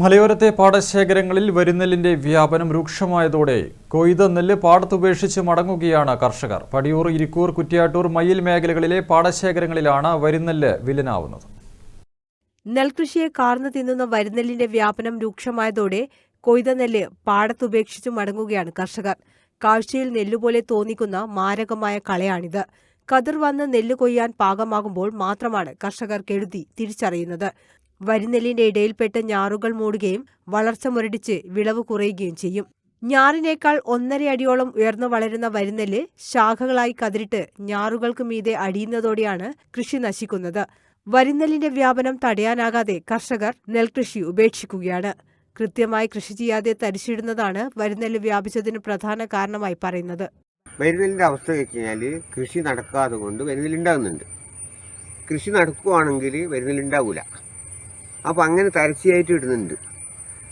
മലയോരത്തെ പാടശേഖരങ്ങളിൽ വരിനെല്ലിന്റെ വ്യാപനം രൂക്ഷമായതോടെ കൊയ്ത നെല്ല് പാടത്തുപേക്ഷിച്ച് മടങ്ങുകയാണ് കർഷകർ. പടിയൂർ ഇരിക്കൂർ കുറ്റ്യാട്ടൂർ മയിൽ മേഖലകളിലെ പാടശേഖരങ്ങളിലാണ് വരിനെല്ല് വിലനാവുന്നത്. നെൽകൃഷിയെ കാർന്നു തിന്നുന്ന വരിനെല്ലിന്റെ വ്യാപനം രൂക്ഷമായതോടെ കൊയ്ത നെല്ല് പാടത്തുപേക്ഷിച്ച് മടങ്ങുകയാണ് കർഷകർ. കാഴ്ചയിൽ നെല്ലുപോലെ തോന്നിക്കുന്ന മാരകമായ കളയാണിത്. കതിർ വന്ന് നെല്ല് കൊയ്യാൻ പാകമാകുമ്പോൾ മാത്രമാണ് കർഷകർ കെടുതി തിരിച്ചറിയുന്നത്. വരിനെല്ലിന്റെ ഇടയിൽപ്പെട്ട് ഞാറുകൾ മൂടുകയും വളർച്ച മുരടിച്ച് വിളവ് കുറയുകയും ചെയ്യും. ഞാറിനേക്കാൾ ഒന്നര അടിയോളം ഉയർന്നു വളരുന്ന വരിനെല്ല് ശാഖകളായി കതിരിട്ട് ഞാറുകൾക്ക് മീതെ അടിയുന്നതോടെയാണ് കൃഷി നശിക്കുന്നത്. വരിനെല്ലിന്റെ വ്യാപനം തടയാനാകാതെ കർഷകർ നെൽകൃഷി ഉപേക്ഷിക്കുകയാണ്. കൃത്യമായി കൃഷി ചെയ്യാതെ തരിശിടുന്നതാണ് വരിനെല്ല് വ്യാപിച്ചതിന് പ്രധാന കാരണമായി പറയുന്നത്. വരിനെല്ലിന്റെ അവസ്ഥ വെച്ച് കഴിഞ്ഞാൽ കൃഷി നടക്കാതെ കൊണ്ട് വരിനെല്ലുണ്ടാകുന്നുണ്ട് കൃഷി നടക്കുവാണെങ്കിൽ വരിനെല്ലുണ്ടാവില്ല അപ്പോൾ അങ്ങനെ തരച്ചിയായിട്ട് ഇടുന്നുണ്ട്.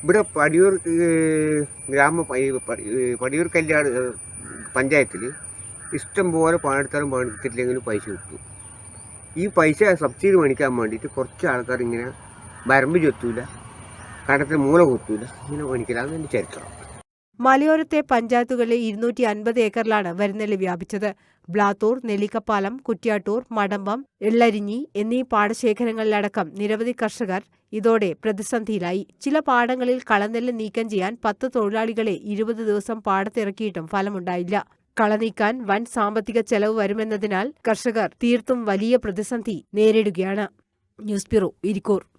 ഇവിടെ പടിയൂർ ഗ്രാമ പടിയൂർ കല്യാണ പഞ്ചായത്തിൽ ഇഷ്ടം പോലെ പണിയെടുത്താലും പണിയെടുത്തിട്ടില്ലെങ്കിലും പൈസ കിട്ടും. ഈ പൈസ സബ്സിഡി മേടിക്കാൻ വേണ്ടിയിട്ട് കുറച്ച് ആൾക്കാർ ഇങ്ങനെ വരമ്പ് ചെത്തൂല കടത്തിൽ മൂല കുത്തൂല ഇങ്ങനെ മേടിക്കില്ല എന്റെ ചരിത്രം. മലയോരത്തെ പഞ്ചായത്തുകളിലെ ഇരുന്നൂറ്റി അൻപത് ഏക്കറിലാണ് വരുന്നെല്ല് വ്യാപിച്ചത്. ബ്ലാത്തൂർ നെല്ലിക്കപ്പാലം കുറ്റ്യാട്ടൂർ മടമ്പം എള്ളരിഞ്ഞി എന്നീ പാടശേഖരങ്ങളിലടക്കം നിരവധി കർഷകർ ഇതോടെ പ്രതിസന്ധിയിലായി. ചില പാടങ്ങളിൽ കളനെല്ല് നീക്കം ചെയ്യാൻ പത്ത് തൊഴിലാളികളെ ഇരുപത് ദിവസം പാടത്തിറക്കിയിട്ടും ഫലമുണ്ടായില്ല. കള നീക്കാൻ വൻ സാമ്പത്തിക ചെലവ് വരുമെന്നതിനാൽ കർഷകർ തീർത്തും വലിയ പ്രതിസന്ധി നേരിടുകയാണ്. News bureau Irikkur.